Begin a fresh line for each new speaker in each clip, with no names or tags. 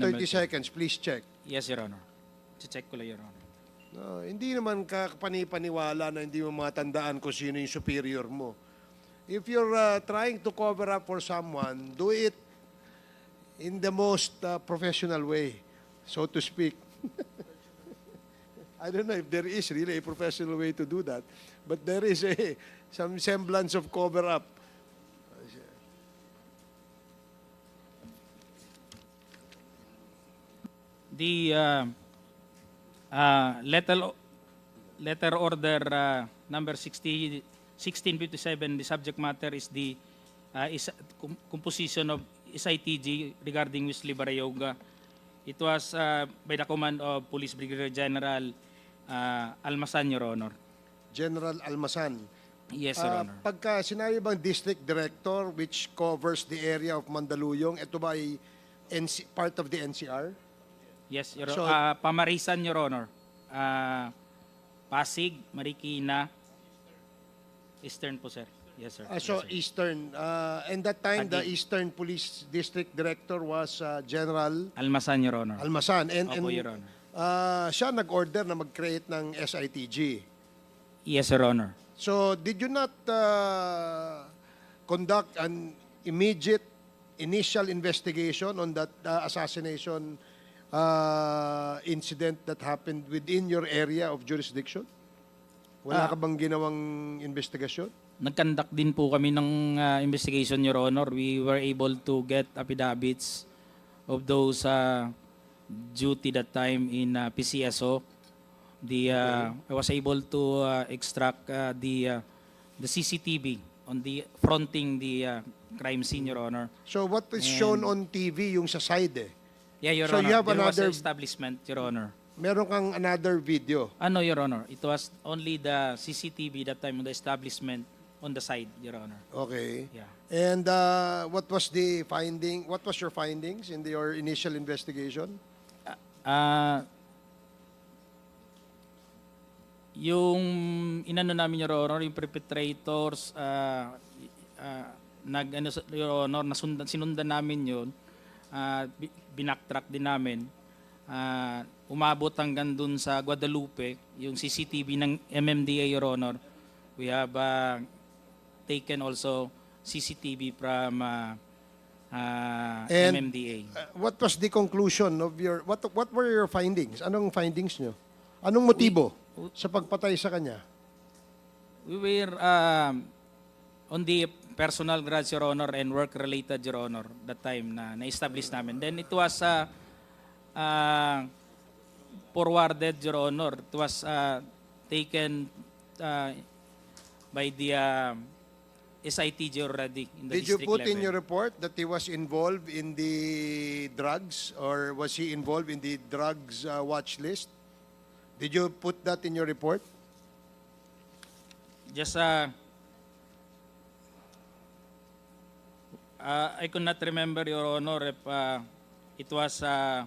30 seconds, please check.
Yes, Your Honor. Check ko lang, Your Honor.
No, hindi naman ka panipaniwala na hindi mo matandaan kung sino yung superior mo. If you're uh, trying to cover up for someone, do it in the most uh, professional way, so to speak. I don't know if there is really a professional way to do that, but there is a some semblance of cover up.
The uh, uh, letter, letter order uh, number 60, 1657, the subject matter is the uh, is, com- composition of SITG regarding Wesley Barayoga. It was uh, by the command of Police Brigadier General uh, Almasan, Your Honor.
General Almasan.
Yes, Your
Ah,
Honor.
pagka sinabi bang district director which covers the area of Mandaluyong, ito ba ay NC, part of the NCR?
Yes, Your
So-
Honor. Pamarisan, Your Honor. Ah, Pasig, Marikina, Eastern po, sir. Yes, sir.
Ah, so
Yes, sir.
Eastern. Uh, and that time, the
Taguig.
Eastern Police District Director was uh, General
Almasan, Your Honor.
Almasan. And, and
Opo, Your Honor.
ah, siya nag-order na mag-create ng SITG.
Yes, Your Honor.
So, did you not uh, conduct an immediate initial investigation on that uh, assassination uh, incident that happened within your area of jurisdiction? Wala
Ah.
ka bang ginawang investigasyon?
Nagkandak din po kami ng ah, investigation, Your Honor. We were able to get affidavits of those uh, duty that time in ah, PCSO. The ah, I was able to ah, extract ah, the ah, the CCTV on the fronting the ah, crime scene, Your Honor.
So, what is shown on TV yung sa side eh?
Yeah, Your
So
Honor.
you have
There was
another-
an establishment, Your Honor.
Meron kang another video.
Ano, Your Honor? It was only the CCTV that time on the establishment on the side, Your Honor.
Okay.
Yeah.
And uh, what was the finding? What was your findings in the, your initial investigation?
Ah yung inano namin Your Honor, yung perpetrators ah ah, nag ano Your Honor, nasundan sinundan namin 'yon. Ah bi- binacktrack din namin. Ah umabot hanggang dun sa Guadalupe, yung CCTV ng MMDA Your Honor. We have ah, taken also CCTV from ah, ah,
And-
MMDA.
Uh, what was the conclusion of your what what were your findings? Anong findings nyo? Anong motibo sa pagpatay sa kanya?
We were um, on the personal grudge, Your Honor, and work-related, Your Honor, that time na na-establish namin. Then it was uh, uh, forwarded, Your Honor. It was uh, taken uh, by the uh, SITG already in the
Did you
district
put
level.
in your report that he was involved in the drugs or was he involved in the drugs uh, watch list? Did you put that in your report?
Just uh, uh, I could not remember, Your Honor, if uh, it was uh,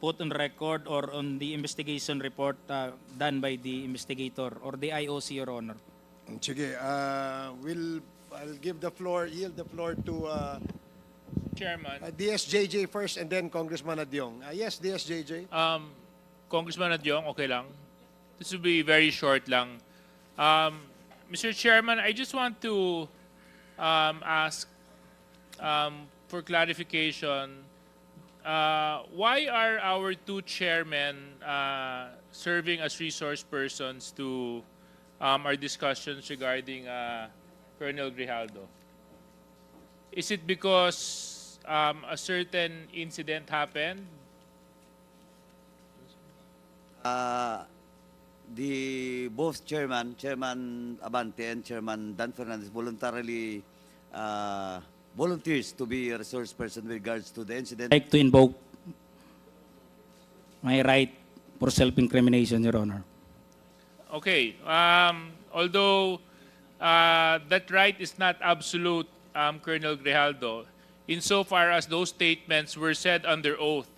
put on record or on the investigation report uh, done by the investigator or the IOC, Your Honor.
Sige, uh, we'll I'll give the floor, yield the floor to uh,
Chairman,
uh, DSJJ first and then Congressman Adyong. Uh, yes, DSJJ.
um, Congressman Adyong, okay lang? This will be very short lang. Um, Mr. Chairman, I just want to um, ask um, for clarification. Uh, why are our two chairmen uh, serving as resource persons to um, our discussions regarding uh, Colonel Grijaldo? Is it because um, a certain incident happened
Uh, the both chairman, Chairman Abante and Chairman Dan Fernandez voluntarily uh, volunteers to be a resource person with regards to the incident.
I'd like to invoke my right for self-incrimination, Your Honor.
Okay. Um, although uh, that right is not absolute, um, Colonel Grijaldo, insofar as those statements were said under oath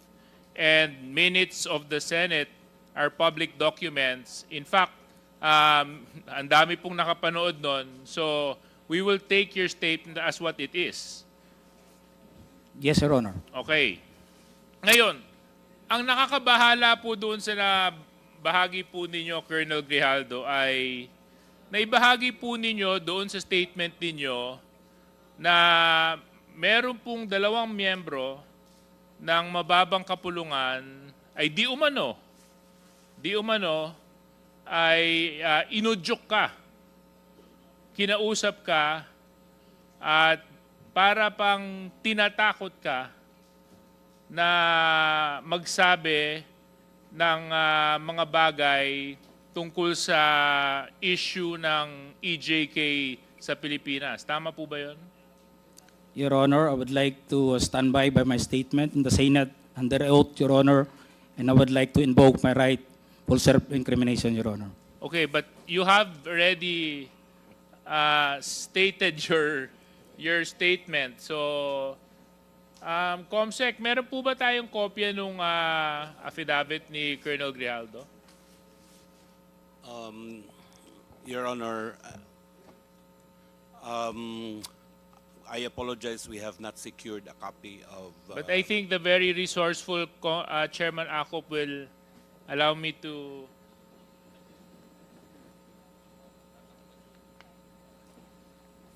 and minutes of the Senate are public documents. In fact, um, ang dami pong nakapanood nun. So, we will take your statement as what it is.
Yes, Your Honor.
Okay. Ngayon, ang nakakabahala po doon sa na bahagi po ninyo, Colonel Grijaldo, ay naibahagi po ninyo doon sa statement ninyo na meron pong dalawang miyembro ng mababang kapulungan ay di umano, di umano ay uh, inudyok ka, kinausap ka, at para pang tinatakot ka na magsabi ng ah, mga bagay tungkol sa issue ng EJK sa Pilipinas. Tama po ba yun?
Your Honor, I would like to stand by by my statement in the Senate under oath, Your Honor, and I would like to invoke my right for self-incrimination, Your Honor.
Okay, but you have already uh, stated your your statement. So, um, Comsec, meron po ba tayong kopya nung ah, affidavit ni Colonel Grijaldo?
Um, Your Honor, uh, um, I apologize, we have not secured a copy of. uh,
But I think the very resourceful co- uh, Chairman Akop will allow me to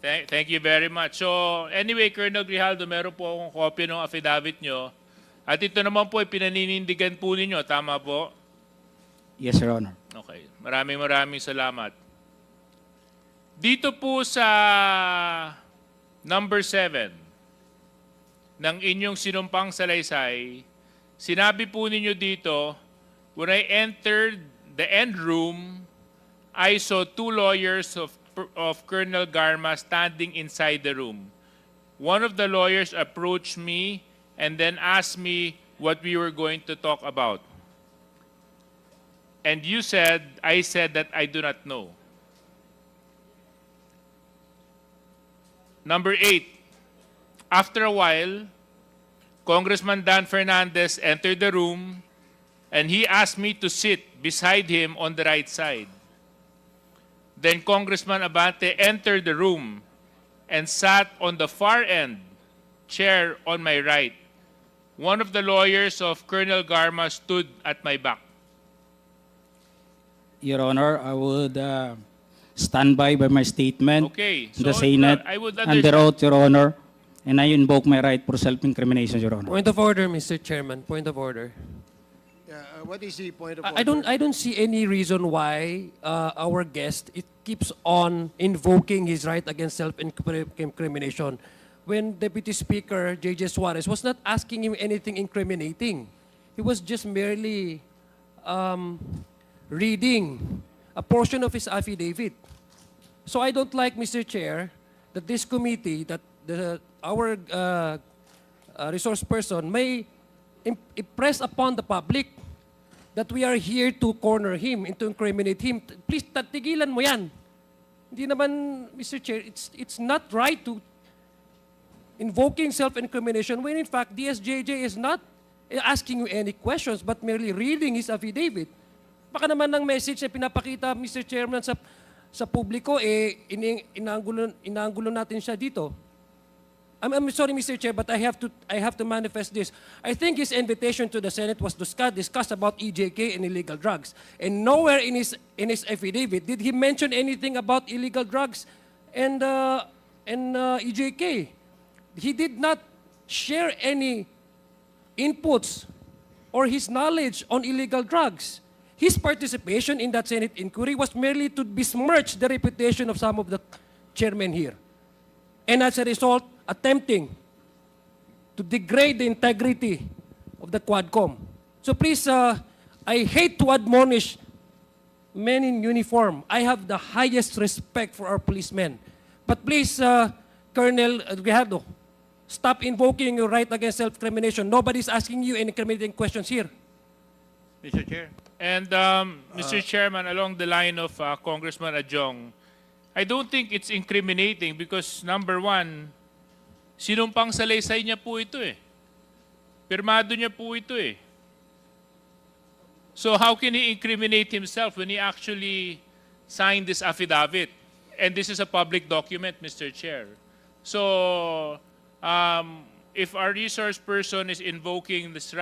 Thank, thank you very much. So, anyway, Colonel Grijaldo, meron po akong copy ng affidavit nyo. At ito naman po ay pinaninindigan po ninyo. Tama po?
Yes, Your Honor.
Okay. Maraming maraming salamat. Dito po sa number 7 ng inyong sinumpang salaysay, sinabi po ninyo dito, when I entered the end room, I saw two lawyers of, of Colonel Garma standing inside the room. One of the lawyers approached me and then asked me what we were going to talk about. And you said, I said that I do not know. Number eight, after a while, Congressman Dan Fernandez entered the room and he asked me to sit beside him on the right side. Then Congressman Abate entered the room and sat on the far end chair on my right. One of the lawyers of Colonel Garma stood at my back.
Your Honor, I would uh, stand by by my statement
Okay,
in the
so,
Senate
I would
under
understand-
oath, Your Honor, and I invoke my right for self-incrimination, Your Honor.
Point of order, Mr. Chairman. Point of order.
Uh, what is the point of
I I don't. I don't see any reason why uh, our guest it keeps on invoking his right against self-incrimination, when Deputy Speaker J.J. Suarez was not asking him anything incriminating. He was just merely um, reading a portion of his affidavit. So I don't like, Mr. Chair, that this committee, that the, our uh, uh, resource person may im- impress upon the public that we are here to corner him and to incriminate him. Please, tatigilan mo yan. Hindi naman, Mr. Chair, it's, it's not right to invoking self-incrimination when in fact DSJJ is not asking you any questions but merely reading his affidavit. Baka naman ng message na pinapakita, Mr. Chairman, sa, sa publiko, eh, ini, inaanggulo, inaanggulo natin siya dito. I'm, I'm sorry, Mr. Chair, but I have to I have to manifest this. I think his invitation to the Senate was discuss, discussed about EJK and illegal drugs, and nowhere in his in his affidavit did he mention anything about illegal drugs and uh, and uh, EJK. He did not share any inputs or his knowledge on illegal drugs. His participation in that Senate inquiry was merely to besmirch the reputation of some of the chairmen here and as a result, attempting to degrade the integrity of the Quadcom. So please, uh, I hate to admonish men in uniform. I have the highest respect for our policemen. But please, uh, Colonel Grijaldo, stop invoking your right against self-incrimination. Nobody's asking you any incriminating questions here.
Mr. Chair.
And um, Mr. Chairman, along the line of uh, Congressman Adjong, I don't think it's incriminating because number one, sinumpang salaysay niya po ito eh. Pirmado niya po ito eh. So how can he incriminate himself when he actually signed this affidavit? And this is a public document, Mr. Chair. So um, if our resource person is invoking this right